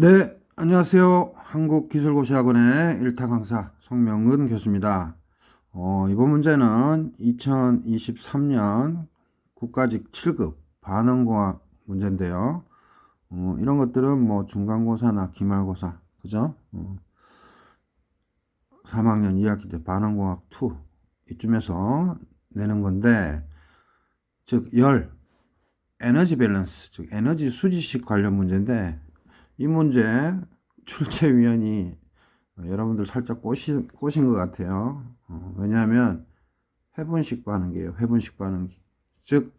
네, 안녕하세요. 한국기술고시학원의 일타 강사 송명근 교수입니다. 어, 이번 문제는 2023년 국가직 7급 반응공학 문제인데요. 어, 이런 것들은 뭐 중간고사나 기말고사, 그죠? 어, 3학년 2학기 때 반응공학 2 이쯤에서 내는 건데, 즉, 열, 에너지 밸런스, 즉, 에너지 수지식 관련 문제인데, 이 문제 출제위원이 여러분들 살짝 꼬신, 꼬신 것 같아요. 어, 왜냐하면 회분식 반응기예요. 회분식 반응기. 즉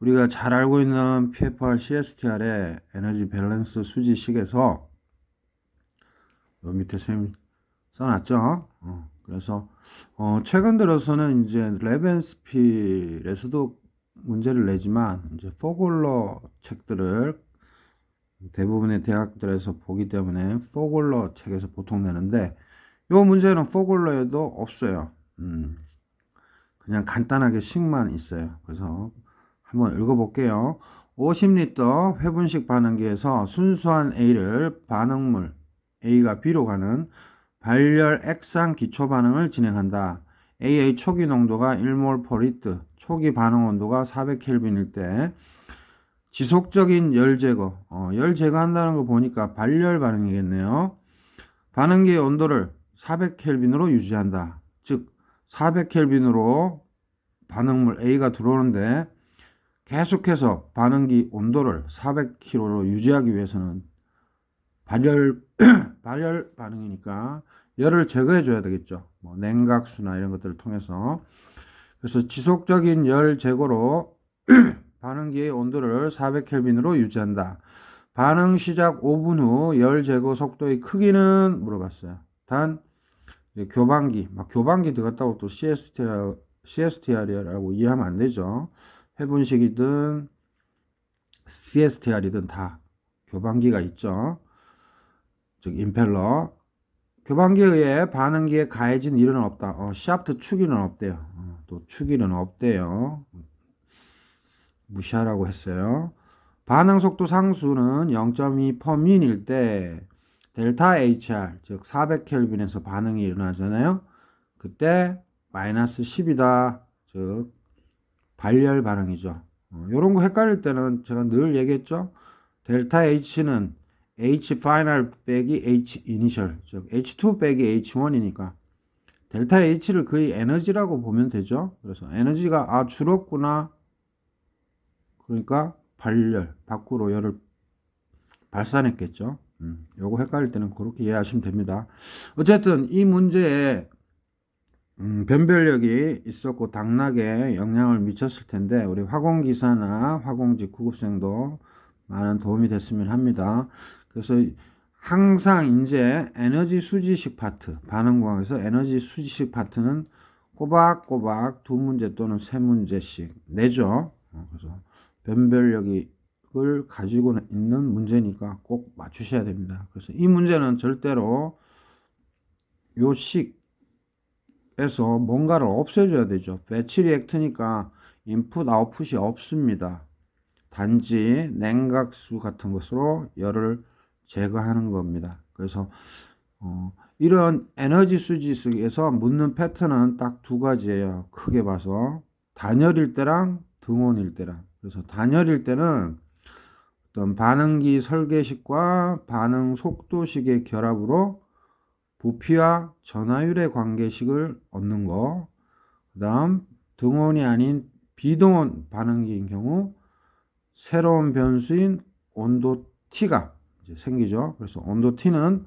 우리가 잘 알고 있는 PFR, CSTR의 에너지 밸런스 수지식에서 요 밑에 선생님 써놨죠. 어, 그래서 어, 최근 들어서는 이제 레벤스필에서도 문제를 내지만 이제 포글러 책들을 대부분의 대학들에서 보기 때문에 포글러 책에서 보통 내는데 이 문제는 포글러에도 없어요. 음, 그냥 간단하게 식만 있어요. 그래서 한번 읽어볼게요. 50리터 회분식 반응기에서 순수한 A를 반응물 A가 B로 가는 발열 액상 기초 반응을 진행한다. AA 초기 농도가 1몰 per 리터, 초기 반응 온도가 400켈빈일 때 지속적인 열 제거, 어, 열 제거한다는 거 보니까 발열 반응이겠네요. 반응기의 온도를 400켈빈으로 유지한다. 즉 400켈빈으로 반응물 A가 들어오는데 계속해서 반응기 온도를 400kg로 유지하기 위해서는 발열 발열 반응이니까 열을 제거해 줘야 되겠죠. 뭐 냉각수나 이런 것들을 통해서 그래서 지속적인 열 제거로 반응기의 온도를 400켈빈으로 유지한다. 반응 시작 5분 후 열 제거 속도의 크기는 물어봤어요. 단 교반기, 막 교반기 들어갔다고 또 CSTR, CSTR이라고 이해하면 안 되죠. 해분식이든 CSTR이든 다 교반기가 있죠. 즉 임펠러. 교반기에 의해 반응기에 가해진 일은 없다. 어, 샤프트 축이는 없대요. 어, 또 축이는 없대요. 무시하라고 했어요. 반응 속도 상수는 0.2 퍼민일 때 델타 HR 즉 400켈빈에서 반응이 일어나잖아요. 그때 마이너스 10이다. 즉 발열 반응이죠. 어, 이런 거 헷갈릴 때는 제가 늘 얘기했죠. 델타 H는 H 파이널 빼기 H 이니셜 즉 H2 빼기 H1이니까 델타 H를 거의 에너지라고 보면 되죠. 그래서 에너지가 아 줄었구나 그러니까 발열, 밖으로 열을 발산했겠죠. 음, 요거 헷갈릴 때는 그렇게 이해하시면 됩니다. 어쨌든 이 문제에 음, 변별력이 있었고 당락에 영향을 미쳤을 텐데 우리 화공기사나 화공직 구급생도 많은 도움이 됐으면 합니다. 그래서 항상 이제 에너지 수지식 파트 반응공학에서 에너지 수지식 파트는 꼬박꼬박 두 문제 또는 세 문제씩 내죠. 어, 그래서 변별력을 가지고 있는 문제니까 꼭 맞추셔야 됩니다. 그래서 이 문제는 절대로 요 식에서 뭔가를 없애줘야 되죠. 배치 리액트니까 인풋 아웃풋이 없습니다. 단지 냉각수 같은 것으로 열을 제거하는 겁니다. 그래서 어, 이런 에너지 수지식에서 묻는 패턴은 딱 두 가지예요. 크게 봐서 단열일 때랑 등온일 때랑 그래서 단열일 때는 어떤 반응기 설계식과 반응 속도식의 결합으로 부피와 전하율의 관계식을 얻는 거. 그 다음 등온이 아닌 비등온 반응기인 경우 새로운 변수인 온도 T가 이제 생기죠. 그래서 온도 T는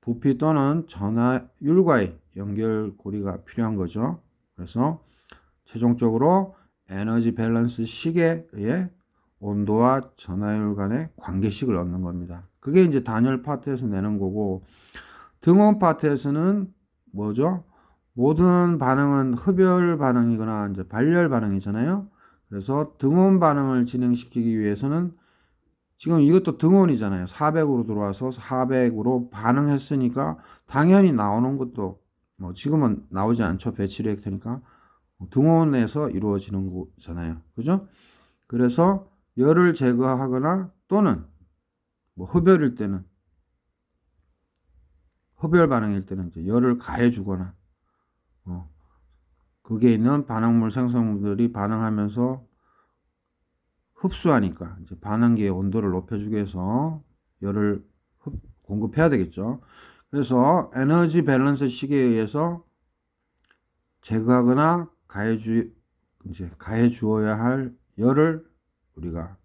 부피 또는 전하율과의 연결고리가 필요한 거죠. 그래서 최종적으로 에너지 밸런스 식에 의해 온도와 전하율 간의 관계식을 얻는 겁니다. 그게 이제 단열 파트에서 내는 거고 등원 파트에서는 뭐죠? 모든 반응은 흡열 반응이거나 이제 발열 반응이잖아요. 그래서 등원 반응을 진행시키기 위해서는 지금 이것도 등원이잖아요. 400으로 들어와서 400으로 반응했으니까 당연히 나오는 것도 뭐 지금은 나오지 않죠. 배치 리액터니까 등원에서 이루어지는 거잖아요. 그죠? 그래서 열을 제거하거나 또는 뭐 흡열일 때는 흡열 반응일 때는 이제 열을 가해 주거나 어, 거기에 있는 반응물 생성물들이 반응하면서 흡수하니까 이제 반응기의 온도를 높여주기 위해서 열을 흡- 공급해야 되겠죠. 그래서 에너지 밸런스 시계에 의해서 제거하거나 가해주 이제 가해 주어야 할 열을 우리가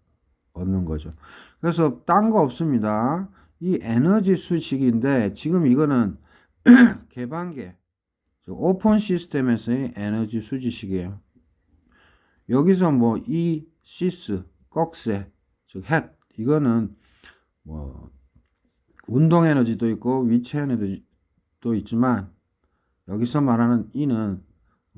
얻는 거죠. 그래서 딴 거 없습니다. 이 에너지 수식인데 지금 이거는 개방계 즉 오픈 시스템에서의 에너지 수지식이에요. 여기서 뭐 이 시스 꺽쇠 즉헷 이거는 뭐 운동 에너지도 있고 위치 에너지도 있지만 여기서 말하는 이는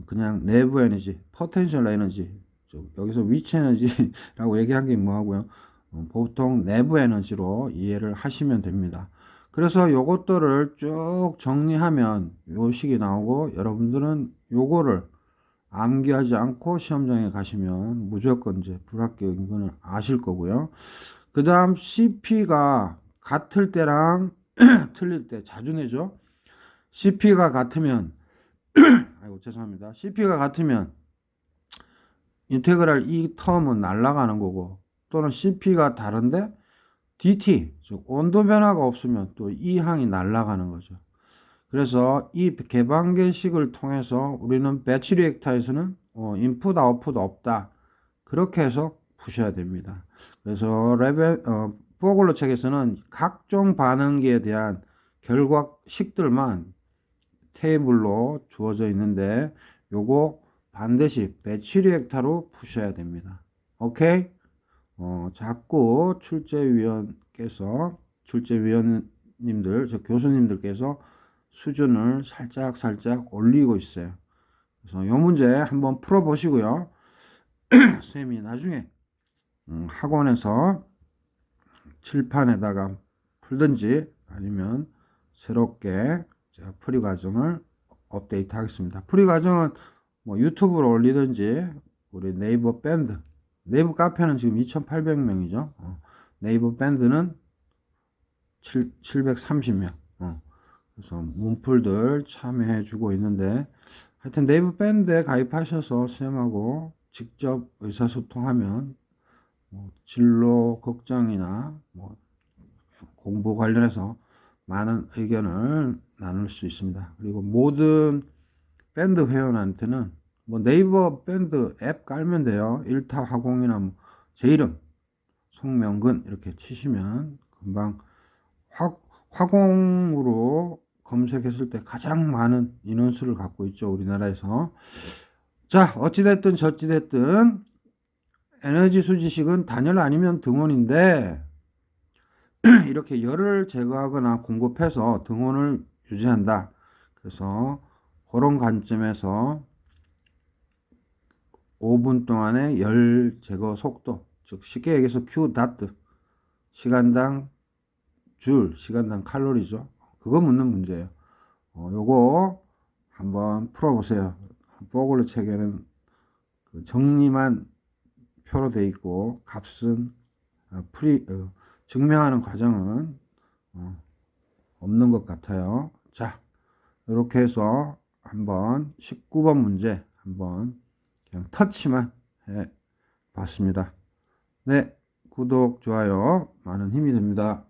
그냥 내부 에너지, 포텐셜 에너지, 즉 여기서 위치 에너지라고 얘기한 게 뭐하고요? 어, 보통 내부 에너지로 이해를 하시면 됩니다. 그래서 요것들을 쭉 정리하면 요 식이 나오고 여러분들은 요거를 암기하지 않고 시험장에 가시면 무조건 이제 불합격인 거는 아실 거고요. 그 다음 CP가 같을 때랑 틀릴 때 자주 내죠. CP가 같으면 아이고 죄송합니다. CP가 같으면 인테그랄 이 텀은 날아가는 거고 또는 CP가 다른데 DT 즉 온도 변화가 없으면 또 이 항이 날아가는 거죠. 그래서 이 개방계식을 통해서 우리는 배치 리액터에서는 어, 인풋 아웃풋 없다 그렇게 해서 푸셔야 됩니다. 그래서 레벨 어, 포글러 책에서는 각종 반응기에 대한 결과식들만 테이블로 주어져 있는데 요거 반드시 배치 리액터로 푸셔야 됩니다. 오케이? 어, 자꾸 출제위원께서 출제위원님들 저 교수님들께서 수준을 살짝 살짝 올리고 있어요. 그래서 이 문제 한번 풀어 보시고요. 쌤이 나중에 음, 학원에서 칠판에다가 풀든지 아니면 새롭게 제가 풀이 과정을 업데이트 하겠습니다. 풀이 과정은 뭐 유튜브로 올리든지 우리 네이버 밴드 네이버 카페는 지금 2,800명이죠. 어, 네이버 밴드는 7, 730명. 어, 그래서 문풀들 참여해 주고 있는데 하여튼 네이버 밴드에 가입하셔서 쌤하고 직접 의사소통하면 뭐 진로 걱정이나 뭐 공부 관련해서 많은 의견을 나눌 수 있습니다. 그리고 모든 밴드 회원한테는 뭐 네이버 밴드 앱 깔면 돼요. 일타 화공이나 뭐 제 이름 송명근 이렇게 치시면 금방 화, 화공으로 검색했을 때 가장 많은 인원수를 갖고 있죠. 우리나라에서. 자, 어찌됐든 저찌됐든 에너지 수지식은 단열 아니면 등원인데 이렇게 열을 제거하거나 공급해서 등원을 유지한다. 그래서 그런 관점에서 5분 동안의 열 제거 속도, 즉 쉽게 얘기해서 Q 다트 시간당 줄, 시간당 칼로리죠. 그거 묻는 문제예요. 어, 요거 한번 풀어보세요. 포글러 책에는 그 정리만 표로 돼 있고 값은 어, 프리 어, 증명하는 과정은 어, 없는 것 같아요. 자, 이렇게 해서 한번 19번 문제 한번 그냥 터치만 해 봤습니다. 네, 구독, 좋아요 많은 힘이 됩니다.